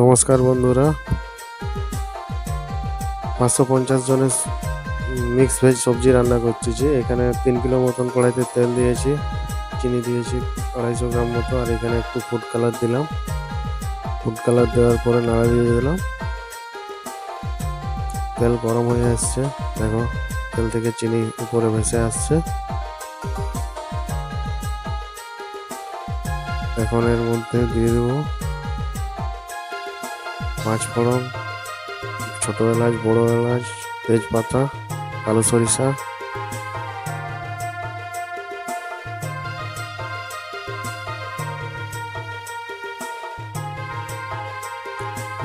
নমস্কার বন্ধুরা। পাঁচশো পঞ্চাশ জনের মিক্স ভেজ সবজি রান্না করছি যে। এখানে তিন কিলো মতন কড়াইতে তেল দিয়েছি, চিনি দিয়েছি, আড়াইশো গ্রাম মতো, আর এখানে একটু ফুড কালার দিলাম। ফুড কালার দেওয়ার পরে নাড়া দিয়ে দিলাম। তেল গরম হয়ে আসছে। দেখো, তেল থেকে চিনি উপরে ভেসে আসছে। এখন এর মধ্যে দিয়ে দেবো পাঁচ ফোড়ন ছোটো এলাচ বড় এলাচ তেজপাতা কালো সরিষা।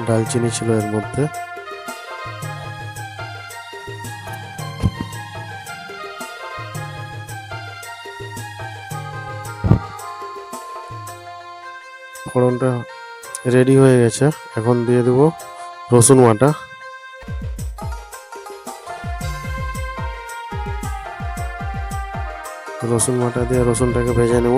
ডালচিনি ছিল এর মধ্যে। ফোড়নটা রেডি হয়ে গেছে। এখন দিয়ে দেবো রসুন বাটা। রসুন বাটা দিয়ে রসুনটাকে ভেজে নেব।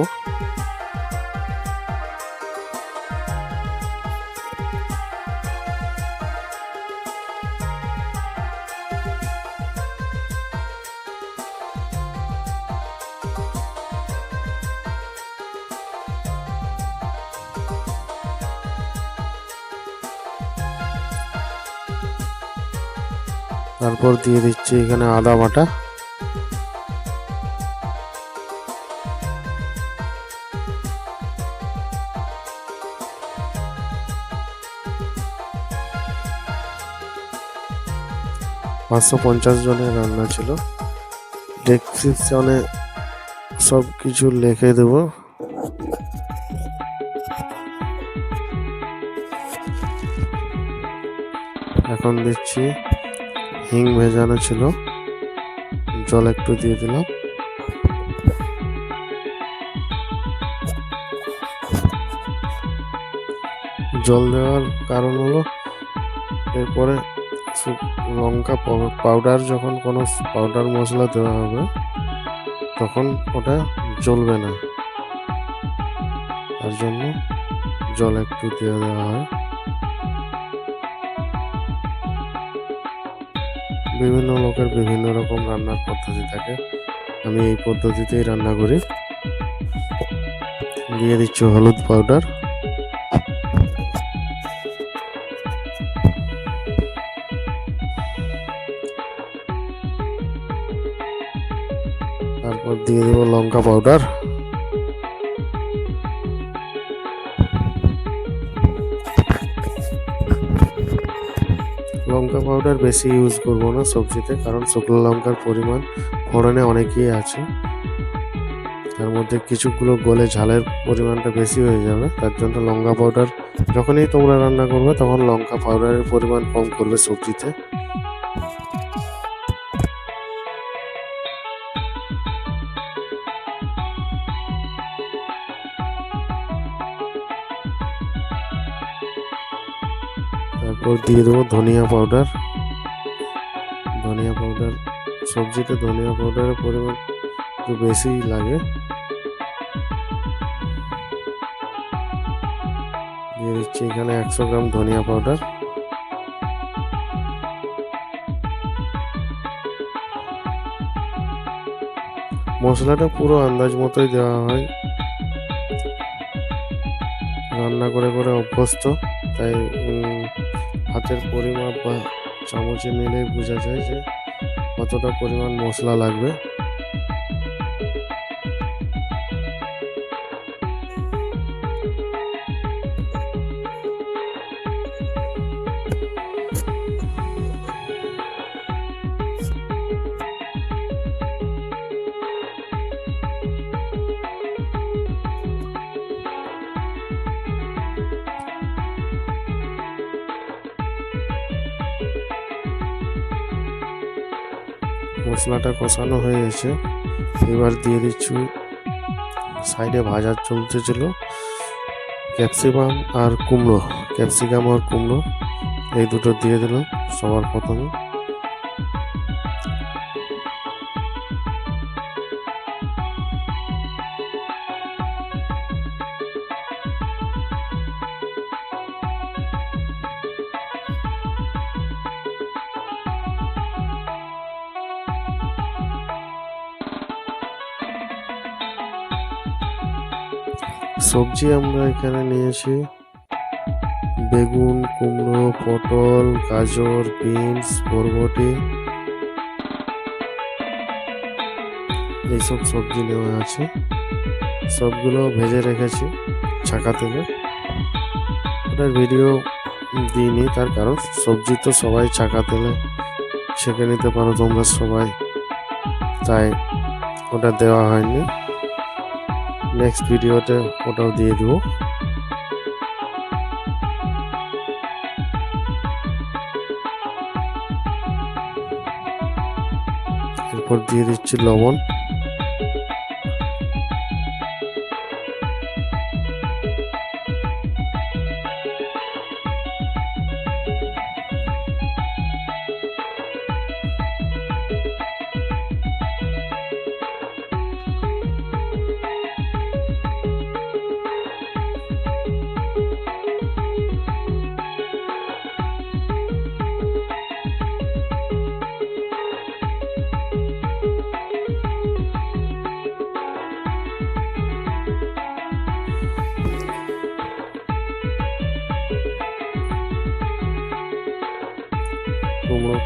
দিয়ে দিচ্ছি এখানে আদা বাটা। পাঁচশো পঞ্চাশ জনের রান্না ছিল। ডেসক্রিপশনে সব কিছু লিখে দেব। এখন দিচ্ছি হিং ভেজানো ছিল। জল একটু দিয়ে দিলাম। জল দেওয়ার কারণ হলো, এরপরে লঙ্কা পাউ- পাউডার যখন কোনো পাউডার মশলা দেওয়া হবে, তখন ওটা জ্বলবে না। তার জন্য জল একটু দিয়ে দেওয়া হয়। বিভিন্ন লোকের বিভিন্ন রকম রান্নার পদ্ধতি থাকে। আমি এই পদ্ধতিতেই রান্না করি। দিয়ে দিচ্ছি হলুদ পাউডার তারপর দিয়ে দেবো লঙ্কা পাউডার পাউডার বেশি ইউজ করব না সবজিতে, কারণ শুকনো লঙ্কার পরিমাণ ফোড়নে অনেকই আছে। তার মধ্যে কিছুগুলো গলে ঝালের পরিমাণটা বেশি হয়ে যাবে, তার জন্য লঙ্কা পাউডার যখনই তোমরা রান্না করবে তখন লঙ্কা পাউডারের পরিমাণ কম করবে সবজিতে। তারপর দিয়ে দেবো ধনিয়া পাউডার ধনিয়া পাউডার সবজিতে ধনিয়া পাউডারের পরিমাণ একটু বেশিই লাগে। দিয়ে দিচ্ছি এখানে একশো গ্রাম ধনিয়া পাউডার মশলাটা পুরো আন্দাজ মতোই দেওয়া হয়। রান্না করে করে অভ্যস্ত, তাই হাতের পরিমাপ বা চামচে নিলেই বোঝা যায় যে কতটা পরিমাণ মশলা লাগবে। মশলাটা কষানো হয়ে গেছে। এবার দিয়ে দিচ্ছি সাইডে ভাজা চলতেছিল। ক্যাপসিকাম আর কুমড়ো, ক্যাপসিকাম আর কুমড়ো, এই দুটো দিয়ে দিলাম সবার প্রথমে। সবজি আমরা এখানে নিয়েছি বেগুন, কুমড়ো, পটল, গাজর, বিনস, বরবটি। এইসব সবজি নেওয়া আছে। সবগুলো ভেজে রেখেছি ছাকা তেলে। ওটার ভিডিও দিইনি, তার কারণ সবজি তো সবাই ছাকা তেলে ছেঁকে নিতে পারো, তোমরা সবাই। তাই ওটা দেওয়া হয়নি। নেক্সট ভিডিওতে ওটাও দিয়ে দেবো। এরপর দিয়ে দিচ্ছি লবণ।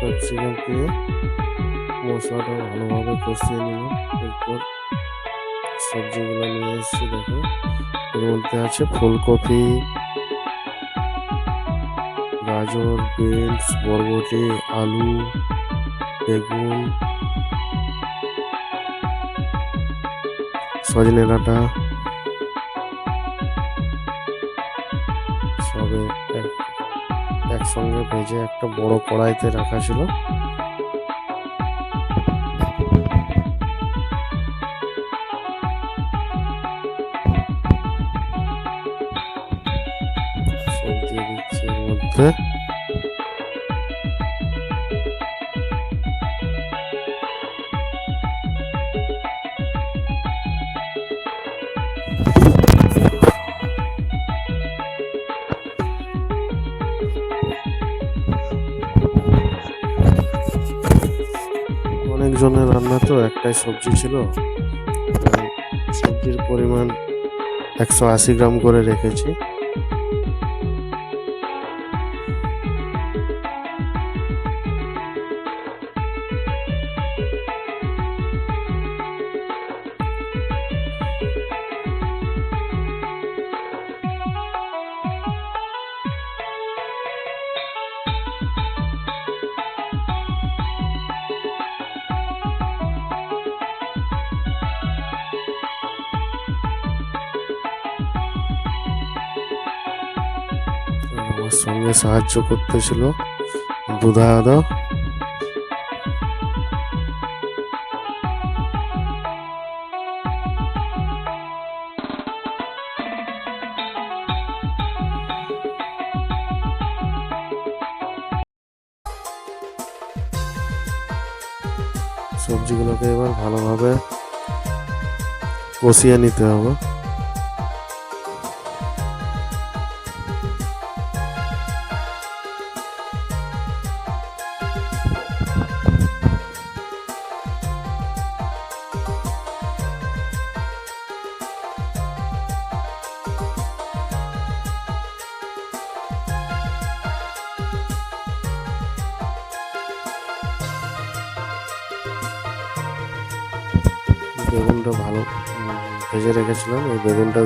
কুমড়ো ক্যাপসিকাম মশলাটা ভালোভাবে কষিয়ে নিব এরপর সবজিগুলো নিয়ে এসেছি, দেখো। এর মধ্যে আছে ফুলকপি, গাজর, বিনস, বরবটি, আলু, বেগুন, সজনে ডাঁটা, সবে একসঙ্গে ভেজে একটা বড় কড়াইতে রাখা ছিল। দিয়ে অনেকজনের রান্না তো একটাই সবজি ছিল। সবজির পরিমাণ একশো আশি গ্রাম করে রেখেছি। সঙ্গে সাহায্য করতেছিল। বুধা সবজিগুলোকে এবার ভালোভাবে কষিয়ে নিতে হবে।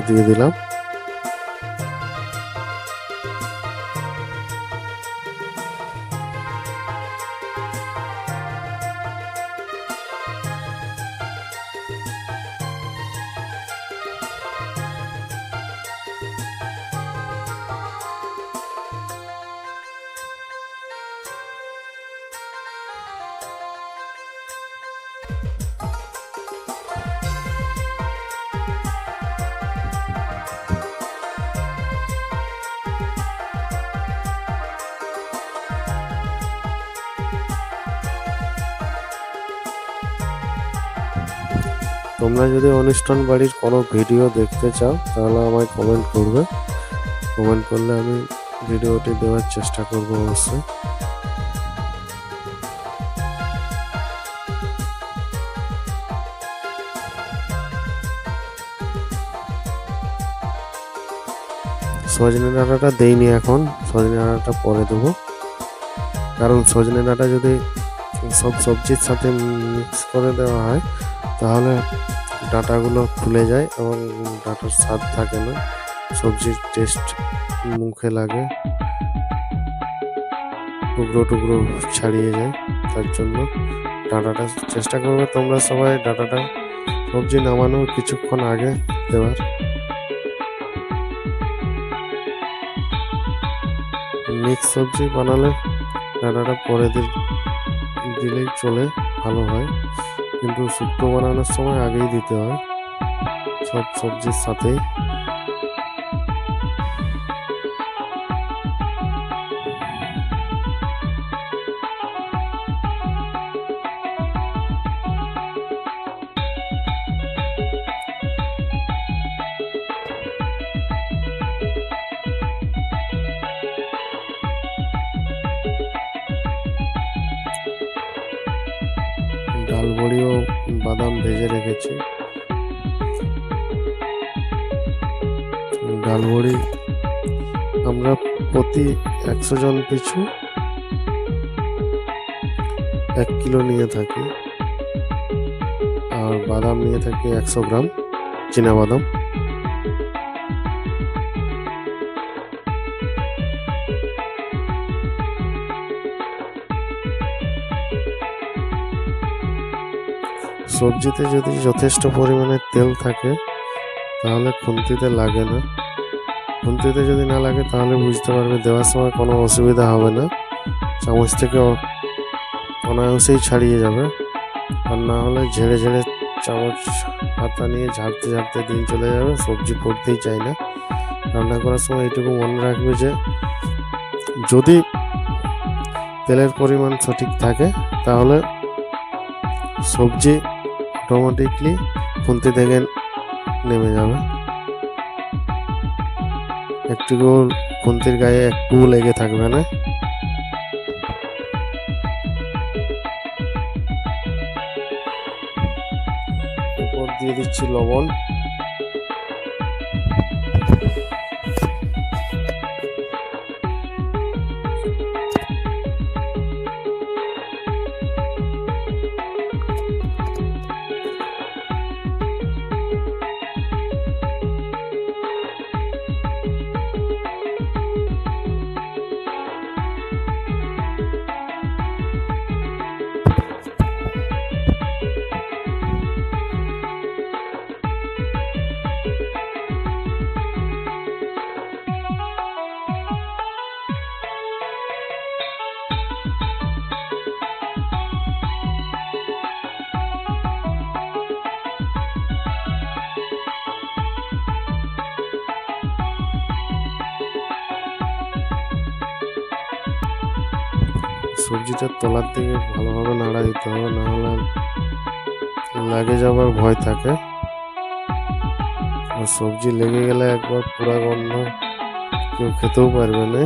দিয়ে দিলাম। তোমরা যদি অনুষ্ঠান বাড়ির কোনো ভিডিও দেখতে চাও, তাহলে আমায় কমেন্ট করবে। কমেন্ট করলে আমি ভিডিওটি দেওয়ার চেষ্টা করব অবশ্যই। সজনে ডাঁটাটা দেইনি এখন, সজনে ডাঁটাটা পরে দেবো। কারণ সজনে ডাঁটা যদি সব সবজির সাথে মিক্স করে দেওয়া হয় তাহলে ডাটাগুলো খুলে যায় এবং ডাটার স্বাদ থাকে না। সবজির টেস্ট মুখে লাগে। টুকরো টুকরো ছাড়িয়ে যায়, তার জন্য ডাটাটা চেষ্টা করবে তোমরা সবাই ডাটাটা সবজি নামানোর কিছুক্ষণ আগে দেওয়ার। মিক্স সবজি বানালে ডাটাটা পরে দিলেই চলে, ভালো হয়। কিন্তু শুক্তো বানানোর সময় আগেই দিতে হয়। সব সবজির সাথেই। ও বাদাম ভেজে রেখেছি। ডাল বড়ি আমরা প্রতি একশো জন পিছু এক কিলো নিয়ে থাকি। আর বাদাম নিয়ে থাকি একশো গ্রাম, চীনা বাদাম। সবজিতে যদি যথেষ্ট পরিমাণে তেল থাকে, তাহলে খুন্তিতে লাগে না। খুন্তিতে যদি না লাগে, তাহলে বুঝতে পারবে দেওয়ার সময় কোনো অসুবিধা হবে না। চামচ থেকে অনায়াসেই ছাড়িয়ে যাবে। আর না হলে ঝেড়ে ঝেড়ে চামচ হাতা নিয়ে ঝাড়তে ঝাড়তে দিন চলে যাবে, সবজি পড়তেই চাই না। রান্না করার সময় এইটুকু মনে রাখবে যে, যদি তেলের পরিমাণ সঠিক থাকে, তাহলে সবজি অটোমেটিকলি খুন্তি থেকে নেমে যাবে। একটুকু খুন্তির গায়ে একটু লেগে থাকবে না। দিয়ে দিচ্ছি লবণ। সবজিটার তলার দিকে ভালোভাবে নাড়া দিতে হবে, না হলে লাগে যাবার ভয় থাকে। আর সবজি লেগে গেলে একবার পুরা গন্ধ কেউ খেতেও পারবে না।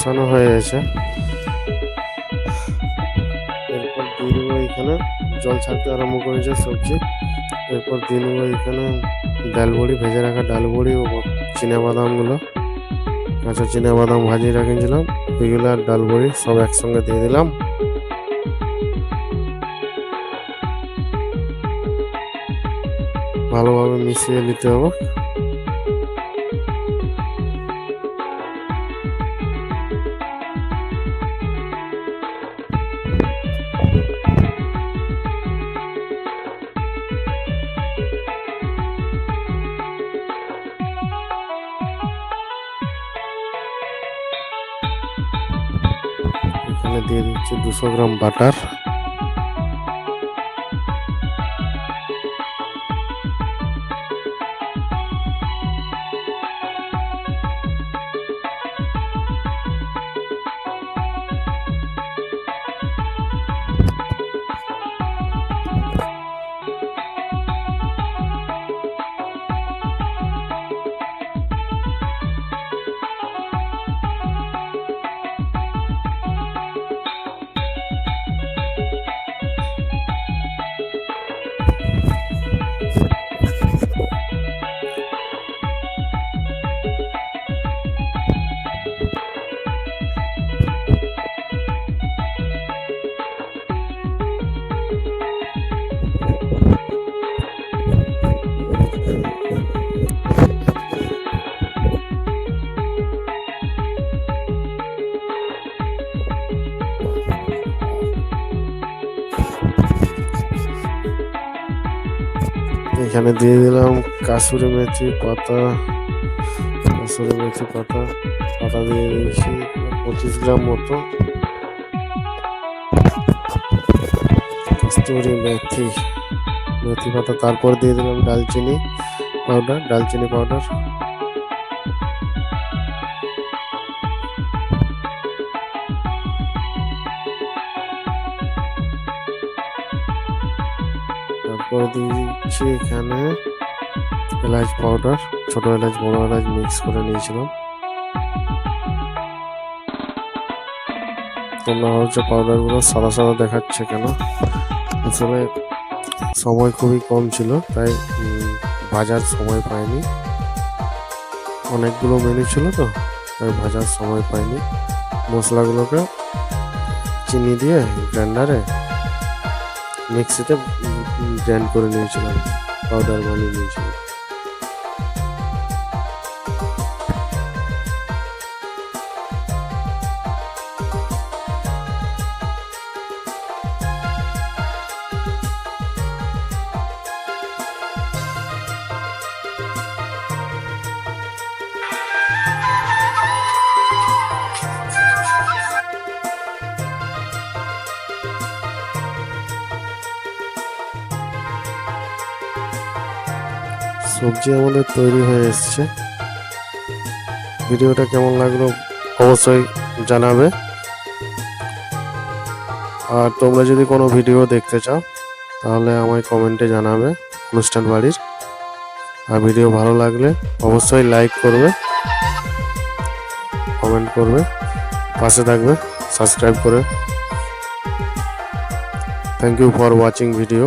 সবজিটা কষানো হয়ে গেছে এরপর দিয়ে দেবো এখানে জল ছাড়তে আরম্ভ করেছে সবজি। এরপর দিয়ে দেবো এখানে ডাল বড়ি ভেজে রাখা ডাল বড়ি ও বাদামগুলো কাঁচা বাদাম ভাজিয়ে রেখেছিলাম। ওইগুলো আর ডাল বড়ি সব একসঙ্গে দিয়ে দিলাম। ভালোভাবে মিশিয়ে নিতে হবে। দিচ্ছি দুশো গ্রাম বাটার। এখানে দিয়ে দিলাম কাসুরি মেথি পাতা, কাসুরি মেথি পাতা পাতা দিয়ে দিয়েছি পঁচিশ গ্রাম মতো কস্তুরি মেথি মেথি পাতা। তারপর দিয়ে দিলাম ডালচিনি পাউডার ডালচিনি পাউডার তারপর দিয়ে দিচ্ছি এখানে। এলাচ পাউডার ছোট এলাচ, বড় এলাচ মিক্স করে নিয়েছিলাম। তোমরা হচ্ছে পাউডারগুলো সাদা সাদা দেখাচ্ছে কেন? আসলে সময় খুবই কম ছিল, তাই ভাজার সময় পাইনি। অনেকগুলো মেনু ছিল তো, তাই ভাজার সময় পাইনি। মশলাগুলোকে চিনি দিয়ে গ্রাইন্ডারে মিক্সিতে গ্র্যান্ড করে নিয়েছিলাম পাউডার বানিয়ে নিয়েছিলাম। সবজি আমাদের তৈরি হয়ে এসছে। ভিডিওটা কেমন লাগল অবশ্যই জানাবে। আর তোমরা যদি কোনো ভিডিও দেখতে চাও, তাহলে আমায় কমেন্টে জানাবে অনুষ্ঠান বাড়ির। আর ভিডিও ভালো লাগলে অবশ্যই লাইক করবে, কমেন্ট করবে, পাশে থাকবে, সাবস্ক্রাইব করে। Thank you for watching video